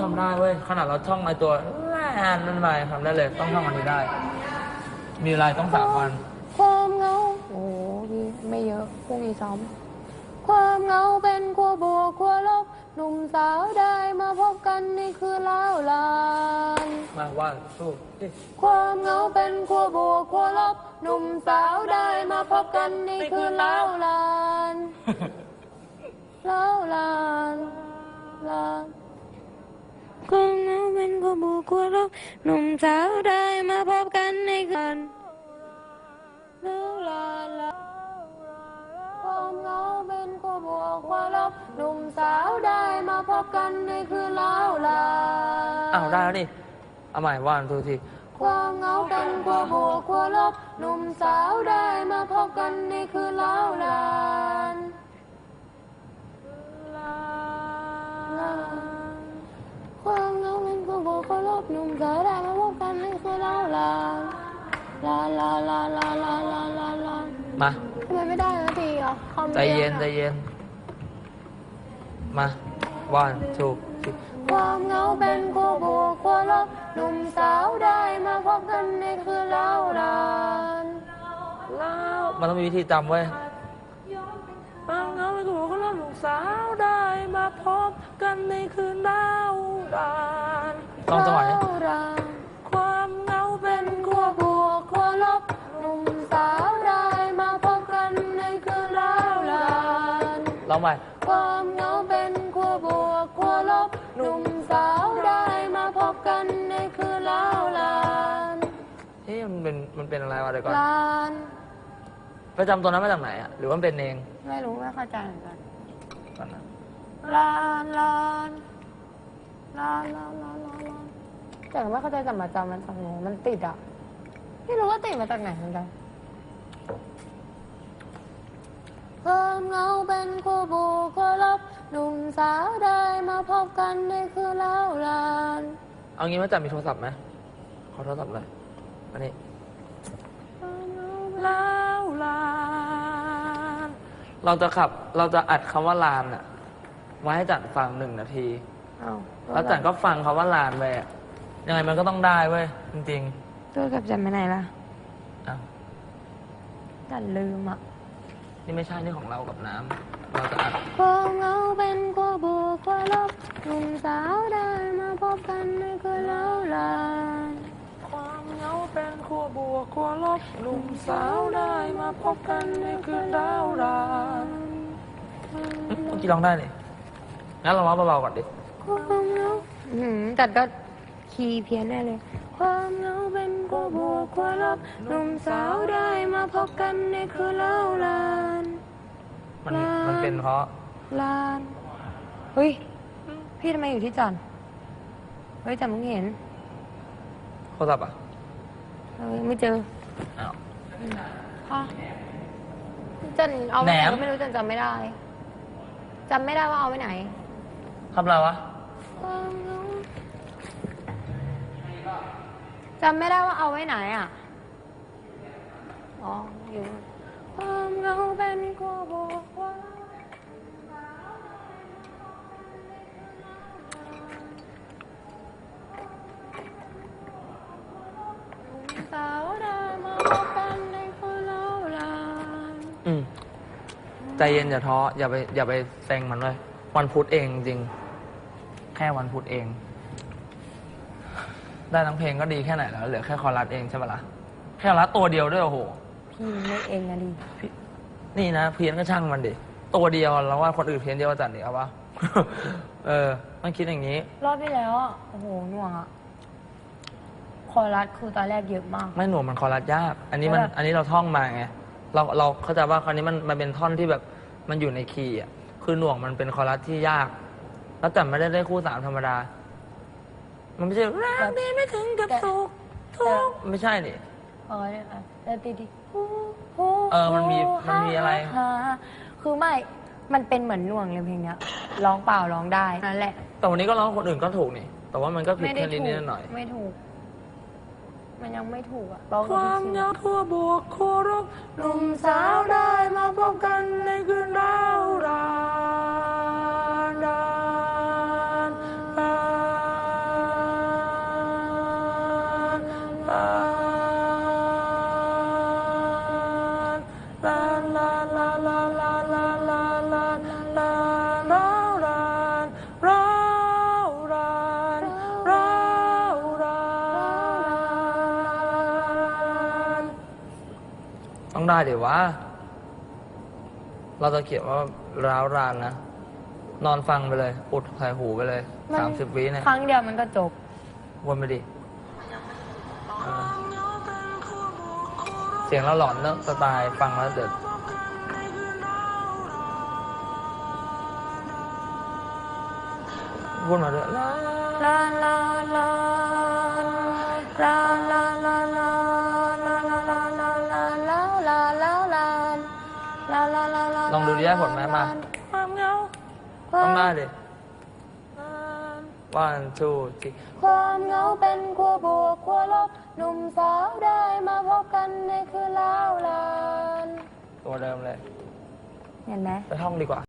ทำได้เว้ยขนาดเราท่องไอตัวแอนนั่นไปทำได้เลย ต้องท่องอันนี้ได้ มีเวลาต้องสามวัน ความเหงาโอ้โหพี่ไม่เยอะพรุ่งนี้ซ้อม ความเหงาเป็นขั้วบวกขั้วลบหนุ่มสาวได้มาพบกันในคืนล้าวลานมาว่าสู้ดิความเหงาเป็นขั้วบวกขั้วลบหนุ่มสาวได้มาพบกันในคืนล้าวลานล้าวลานลาน ความเหงาเป็นขั้วบวกขั้วลบหนุ่มสาวได้มาพบกันในคืนล้าวลานลานความเหงาเป็นขั้วบวกขั้วลบหนุ่มสาวได้มาพบกันในคืนล้าวลานอ้าวได้แล้วนี่เอาใหม่ว่านทูทีความเหงาเป็นขั้วบวกขั้วลบหนุ่มสาวได้มาพบกันในคืนล้าวลาน มาทำไมไม่ได้สักทีอะคำใจเย็นดีวใจอะเย็น มาว่านทูทีความเหงาเป็นขั้วบวกขั้วลบหนุ่มสาวได้มาพบกันในคืนล้าวลานแล้วมันต้องมีวิธีจำเว้ยความเหงาเป็นของคนลูกสาวได้มาพบกันในคืนดาวดานต้องจังหวะ ใหม่ ความเหงาเป็นขั้วบวกขั้วลบหนุ่มสาวได้มาพบกันในคืนล้าวลานเฮ้ยมันเป็นมันเป็นอะไรวะเดี๋ยวก่อนลานไปจำตัวนั้นมาจากไหนอะหรือว่ามันเป็นเองไม่รู้ไม่เข้าใจเหมือนกันก่อนนะลานลานลานลานลานลานลานแต่ไม่เข้าใจแต่มาจำมันจากไหนมันติดอะไม่รู้ว่าติดมาจากไหนเหมือนกัน ความเหงาเป็นคู่บูคู่ลบหนุ่มสาวได้มาพบกันในคืนเล่าลานเอางี้มาจับมีโทรศัพท์ไหมขอโทรศัพท์เลยอันนี้ลาวลานเราจะขับเราจะอัดคำว่าลานอะไว้ให้จันฟังหนึ่งนาที เอาแล้วจันก็ฟังคำว่าลานไปอะยังไงมันก็ต้องได้เว้ยจริงตัวกับจันไปไหนล่ะๆอ้าวจันลืมอะ นี่ไม่ใช่นี่ของเรากับน้ำเราจะอัดความเหงาเป็นคู่บูคู่ลบหนุ่มสาวได้มาพบกันในคืนเล่าลานความเหงาเป็นขั้วบวกขั้วลบหนุ่มสาวได้มาพบกันในคืนดาวดานเมื่อกี้ร้องได้นี่งั้นเราร้องเบาๆก่อนดิความเหงาอืมจัดก็คีย์เพี้ยนได้เลย ความเหงาเป็น ขั้วบวกขั้วลบหนุ่มสาวได้มาพบกันในคืนเล่าลานมันมันเป็นเพราะลานเฮ้ย พี่ทำไมอยู่ที่จันเฮ้ยจันมึงเห็นโทรศัพท์อะเฮ้ยไม่เจออ้าวค่ะจันเอาไว้ไหนแหนมก็ไม่รู้จันจำไม่ได้จำไม่ได้ว่าเอาไว้ไหนทำอะไรวะ จำไม่ได้ว่าเอาไว้ไหนอะ อ๋อ อยู่ความเหงาเป็นกัวบอกว่าสาวด้มาพบกันในคนเล่าลานอืม ใจเย็นอย่าท้ออย่าไปอย่าไปแซงมันเลย วันพุธเองจริง แค่วันพุธเอง ได้ทั้งเพลงก็ดีแค่ไหนแล้วเหลือแค่คอรัสเองใช่ปะล่ะแค่คอรัสตัวเดียวด้วยโอ้โห พี่ไม่เองนะดิพี่นี่นะเพี้ยนก็ช่างมันดิตัวเดียวแล้วว่าคนอื่นเพี้ยนเดียวกว่าจันดิเอาปะเออต้องคิดอย่างนี้ รอบที่แล้วอะโอ้โหหน่วงอะคอรัสคือตอนแรกเยอะมาก ไม่หน่วงมันคอรัสยาก อันนี้มันแล้วแบบอันนี้เราท่องมาไง เราเราเข้าใจว่าคราวนี้มันมันเป็นท่อนที่แบบมันอยู่ในคีย์อะ คือหน่วงมันเป็นคอรัสที่ยาก แล้วแต่ไม่ได้ได้คู่สามธรรมดา มันไม่ใช่รักนี้ไม่ถึงกับสุขทุกข์ไม่ใช่นี่เออเนี่ยอะแล้วตีดีฮู้ฮูเออมันมีมันมีอะไร ฮ่าฮ่าคือไม่ มันเป็นเหมือนหน่วงเลยเพลงเนี้ย ร้องเปล่าร้องได้นั่นแหละ แต่วันนี้ก็ร้องคนอื่นก็ถูกนี่ แต่ว่ามันก็ผิดไม่ได้แค่นิดถูนิกดหน่อย ไม่ถูก มันยังไม่ถูกอะร้องคกับวามพี่เหคิงาวทั่วบวกคู่รบหนุ่มสาวได้มาพบกันในคืนดาว ต้องได้เดี๋ยววะ เราจะเขียนว่าร้าวรานนะ นอนฟังไปเลย อุดใส่หูไปเลยมันสามสิบวิเนี่ยครั้งเดียวมันก็จบ วนไปดิเออเสียงเราหลอนเนอะสไตล์ฟังแล้วเดือดพูดมาด้วยลาลาลาลาลาลา ดิได้ผลไหมมาความเหงาต้องได้ดิ one two three ความเหงาเป็นขั้วบวกขั้วลบหนุ่มสาวได้มาพบกันในคืนล้าวลานตัวเดิมเลย เห็นไหม ไปท่องดีกว่า